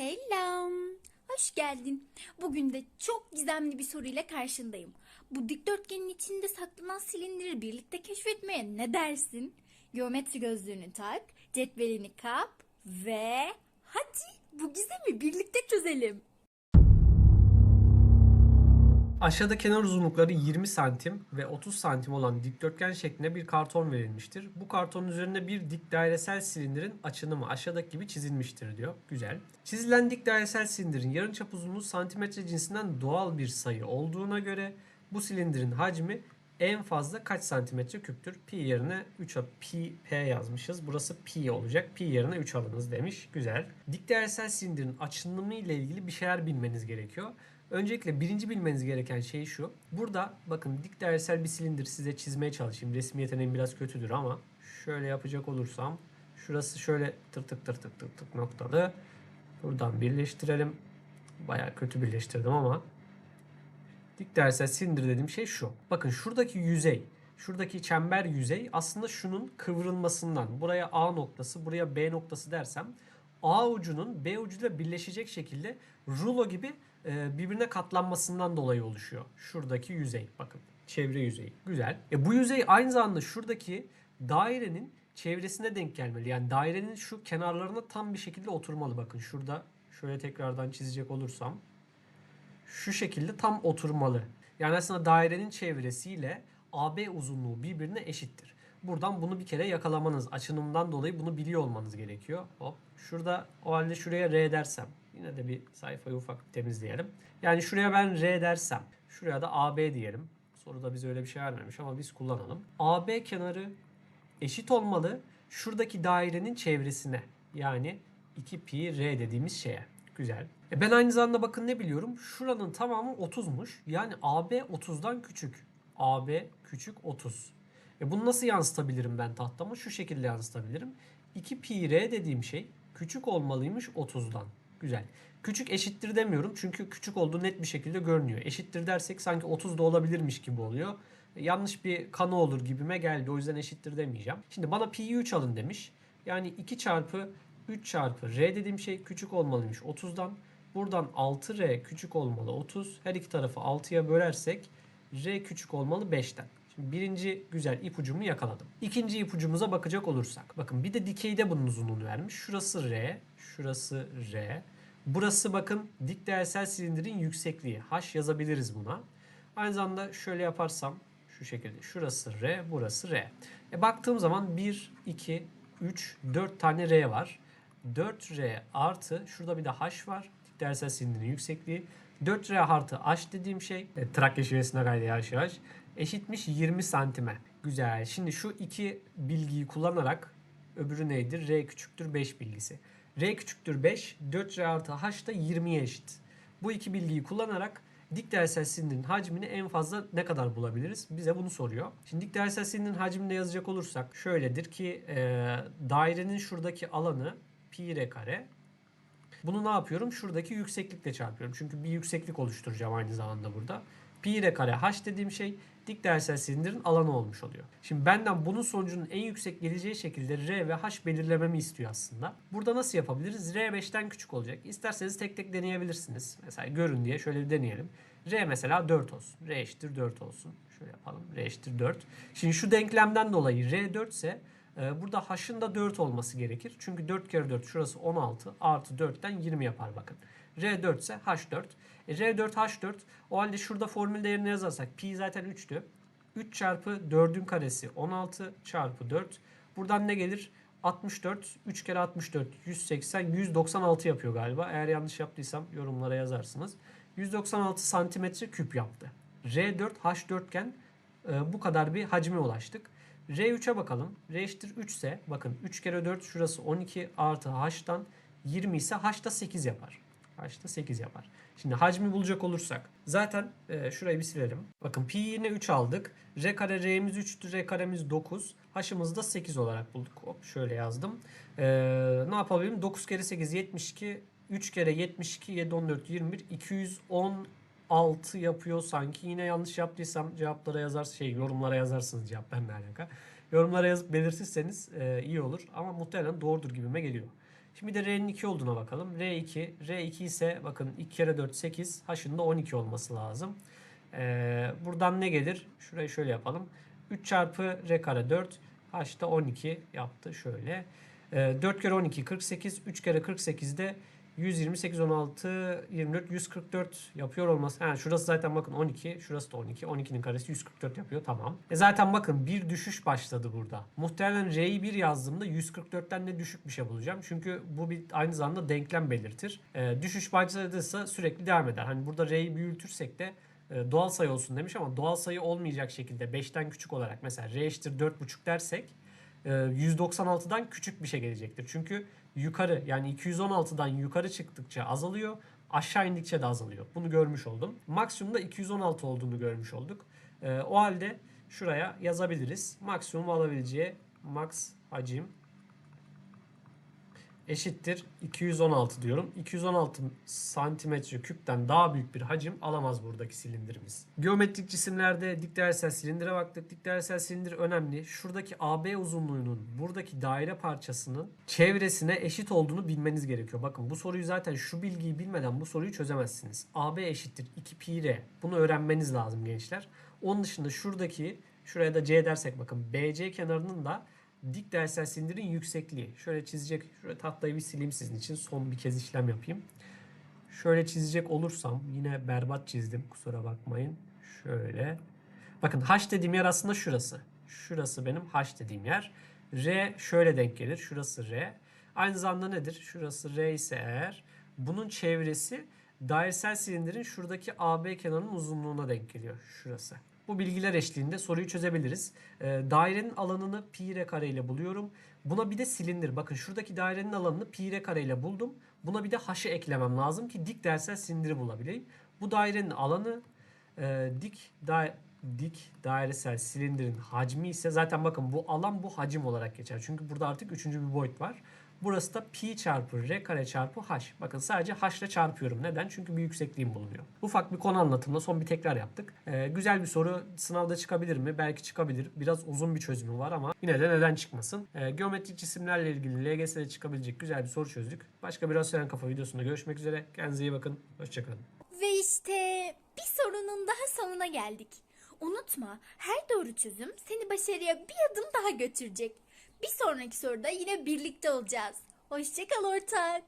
Selam. Hoş geldin. Bugün de çok gizemli bir soruyla karşındayım. Bu dikdörtgenin içinde saklanan silindiri birlikte keşfetmeye ne dersin? Geometri gözlüğünü tak, cetvelini kap ve hadi bu gizemi birlikte çözelim. Aşağıda kenar uzunlukları 20 santim ve 30 santim olan dikdörtgen şeklinde bir karton verilmiştir. Bu kartonun üzerinde bir dik dairesel silindirin açınımı aşağıdaki gibi çizilmiştir diyor. Güzel. Çizilen dik dairesel silindirin yarıçap uzunluğu santimetre cinsinden doğal bir sayı olduğuna göre bu silindirin hacmi en fazla kaç santimetre küptür? Pi yerine 3 a- pi p yazmışız. Burası pi olacak. Pi yerine 3 alınız demiş. Güzel. Dik dairesel silindirin açınımı ile ilgili bir şeyler bilmeniz gerekiyor. Öncelikle birinci bilmeniz gereken şey şu. Burada bakın dik dairesel bir silindir size çizmeye çalışayım. Resim yeteneğim biraz kötüdür ama şöyle yapacak olursam şurası şöyle tır tık tır tık tık tık noktalı. Buradan birleştirelim. Baya kötü birleştirdim ama dik dairesel silindir dediğim şey şu. Bakın şuradaki yüzey, şuradaki çember yüzey aslında şunun kıvrılmasından. Buraya A noktası, buraya B noktası dersem A ucunun B ucuyla birleşecek şekilde rulo gibi e, birbirine katlanmasından dolayı oluşuyor. Şuradaki yüzey bakın çevre yüzeyi. Güzel. E bu yüzey aynı zamanda şuradaki dairenin çevresine denk gelmeli. Yani dairenin şu kenarlarına tam bir şekilde oturmalı. Bakın şurada şöyle tekrardan çizecek olursam şu şekilde tam oturmalı. Yani aslında dairenin çevresiyle AB uzunluğu birbirine eşittir. Buradan bunu bir kere yakalamanız, açınımdan dolayı bunu biliyor olmanız gerekiyor. Hop. Şurada o halde şuraya R dersem. Yine de bir sayfayı ufak bir temizleyelim. Yani şuraya ben R dersem. Şuraya da AB diyelim. Soruda bize öyle bir şey vermemiş ama biz kullanalım. AB kenarı eşit olmalı şuradaki dairenin çevresine. Yani 2 pi r dediğimiz şeye. Güzel. E ben aynı zamanda bakın ne biliyorum? Şuranın tamamı 30'muş. Yani AB 30'dan küçük. AB küçük 30. E bunu nasıl yansıtabilirim ben tahtama? Şu şekilde yansıtabilirim. 2 pi r dediğim şey küçük olmalıymış 30'dan. Güzel. Küçük eşittir demiyorum çünkü küçük olduğu net bir şekilde görünüyor. Eşittir dersek sanki 30 da olabilirmiş gibi oluyor. E, Yanlış bir kanı olur gibime geldi. O yüzden eşittir demeyeceğim. Şimdi bana pi'yi 3 alın demiş. Yani 2 çarpı 3 çarpı r dediğim şey küçük olmalıymış 30'dan. Buradan 6r küçük olmalı 30. Her iki tarafı 6'ya bölersek r küçük olmalı 5'ten. Şimdi birinci güzel ipucumu yakaladım. İkinci ipucumuza bakacak olursak. Bakın bir de dikeyde bunun uzunluğunu vermiş. Şurası r, şurası r. Burası bakın dik dairesel silindirin yüksekliği. H yazabiliriz buna. Aynı zamanda şöyle yaparsam şu şekilde. Şurası R, burası R. E baktığım zaman 1, 2, 3, 4 tane R var. 4R artı şurada bir de H var. Dik dairesel silindirin yüksekliği. 4R artı H dediğim şey e, Trakya şivesine kaydı yavaş yavaş. Eşitmiş 20 santime. Güzel. Şimdi şu iki bilgiyi kullanarak öbürü neydi? R küçüktür 5 bilgisi. R küçüktür 5, 4R artı H da 20'ye eşit. Bu iki bilgiyi kullanarak dik dairesel silindirin hacmini en fazla ne kadar bulabiliriz? Bize bunu soruyor. Şimdi dik dairesel silindirin hacmini yazacak olursak şöyledir ki e, dairenin şuradaki alanı pi r kare. Bunu ne yapıyorum? Şuradaki yükseklikle çarpıyorum. Çünkü bir yükseklik oluşturacağım aynı zamanda burada. Pi r kare h dediğim şey dik dairesel silindirin alanı olmuş oluyor. Şimdi benden bunun sonucunun en yüksek geleceği şekilde r ve h belirlememi istiyor aslında. Burada nasıl yapabiliriz? r 5'ten küçük olacak. İsterseniz tek tek deneyebilirsiniz. Mesela görün diye şöyle bir deneyelim. r mesela 4 olsun. r eşittir 4 olsun. Şöyle yapalım. r eşittir 4. Şimdi şu denklemden dolayı r 4 ise burada h'ın da 4 olması gerekir. Çünkü 4 kere 4 şurası 16 artı 4'ten 20 yapar bakın. R4 ise H4. E, R4 H4 o halde şurada formül değerini yazarsak pi zaten 3'tü. 3 çarpı 4'ün karesi 16 çarpı 4. Buradan ne gelir? 64. 3 kere 64 180 196 yapıyor galiba. Eğer yanlış yaptıysam yorumlara yazarsınız. 196 santimetre küp yaptı. R4 H4 iken e, bu kadar bir hacme ulaştık. R3'e bakalım. R eşittir 3 ise bakın 3 kere 4 şurası 12 artı H'tan 20 ise H da 8 yapar. H da 8 yapar. Şimdi hacmi bulacak olursak zaten e, şurayı bir silelim. Bakın pi yine 3 aldık. R kare R'miz 3'tü. R karemiz 9. H'ımızı da 8 olarak bulduk. Hop şöyle yazdım. E, ne yapabilirim? 9 kere 8 72. 3 kere 72 7 14 21 216 yapıyor sanki. Yine yanlış yaptıysam cevaplara yazar şey yorumlara yazarsınız cevap benimle alaka. Yorumlara yazıp belirtirseniz e, iyi olur ama muhtemelen doğrudur gibime geliyor. Şimdi de R'nin 2 olduğuna bakalım. R2. R2 ise bakın 2 kere 4 8. H'ın da 12 olması lazım. Ee, buradan ne gelir? Şurayı şöyle yapalım. 3 çarpı R kare 4. H da 12 yaptı şöyle. Ee, 4 kere 12 48. 3 kere 48 de 128, 16, 24, 144 yapıyor olması. Ha, şurası zaten bakın 12, şurası da 12. 12'nin karesi 144 yapıyor. Tamam. E zaten bakın bir düşüş başladı burada. Muhtemelen R'yi 1 yazdığımda 144'ten de düşük bir şey bulacağım. Çünkü bu bir aynı zamanda denklem belirtir. E, düşüş başladıysa sürekli devam eder. Hani burada R'yi büyütürsek de e, doğal sayı olsun demiş ama doğal sayı olmayacak şekilde 5'ten küçük olarak mesela R eşittir 4,5 dersek e, 196'dan küçük bir şey gelecektir. Çünkü yukarı yani 216'dan yukarı çıktıkça azalıyor. Aşağı indikçe de azalıyor. Bunu görmüş oldum. Maksimumda 216 olduğunu görmüş olduk. E, o halde şuraya yazabiliriz. Maksimum alabileceği max hacim eşittir 216 diyorum. 216 santimetre küpten daha büyük bir hacim alamaz buradaki silindirimiz. Geometrik cisimlerde dik dairesel silindire baktık. Dik dairesel silindir önemli. Şuradaki AB uzunluğunun buradaki daire parçasının çevresine eşit olduğunu bilmeniz gerekiyor. Bakın bu soruyu zaten şu bilgiyi bilmeden bu soruyu çözemezsiniz. AB eşittir 2 pi r. Bunu öğrenmeniz lazım gençler. Onun dışında şuradaki şuraya da C dersek bakın BC kenarının da dik dairesel silindirin yüksekliği. Şöyle çizecek, şöyle tahtayı bir sileyim sizin için. Son bir kez işlem yapayım. Şöyle çizecek olursam yine berbat çizdim kusura bakmayın. Şöyle. Bakın H dediğim yer aslında şurası. Şurası benim H dediğim yer. R şöyle denk gelir. Şurası R. Aynı zamanda nedir? Şurası R ise eğer bunun çevresi dairesel silindirin şuradaki AB kenarının uzunluğuna denk geliyor. Şurası. Bu bilgiler eşliğinde soruyu çözebiliriz. Ee, dairenin alanını pi r kare ile buluyorum. Buna bir de silindir. Bakın şuradaki dairenin alanını pi r kare ile buldum. Buna bir de h'ı eklemem lazım ki dik dairesel silindiri bulabileyim. Bu dairenin alanı e, dik da dik dairesel silindirin hacmi ise zaten bakın bu alan bu hacim olarak geçer. Çünkü burada artık üçüncü bir boyut var. Burası da pi çarpı r kare çarpı h. Bakın sadece h ile çarpıyorum. Neden? Çünkü bir yüksekliğim bulunuyor. Ufak bir konu anlatımla son bir tekrar yaptık. Ee, güzel bir soru. Sınavda çıkabilir mi? Belki çıkabilir. Biraz uzun bir çözümü var ama yine de neden çıkmasın? Ee, geometrik cisimlerle ilgili LGS'de çıkabilecek güzel bir soru çözdük. Başka bir Rasyon Kafa videosunda görüşmek üzere. Kendinize iyi bakın. Hoşçakalın. Ve işte bir sorunun daha sonuna geldik. Unutma her doğru çözüm seni başarıya bir adım daha götürecek. Bir sonraki soruda yine birlikte olacağız. Hoşçakal ortak.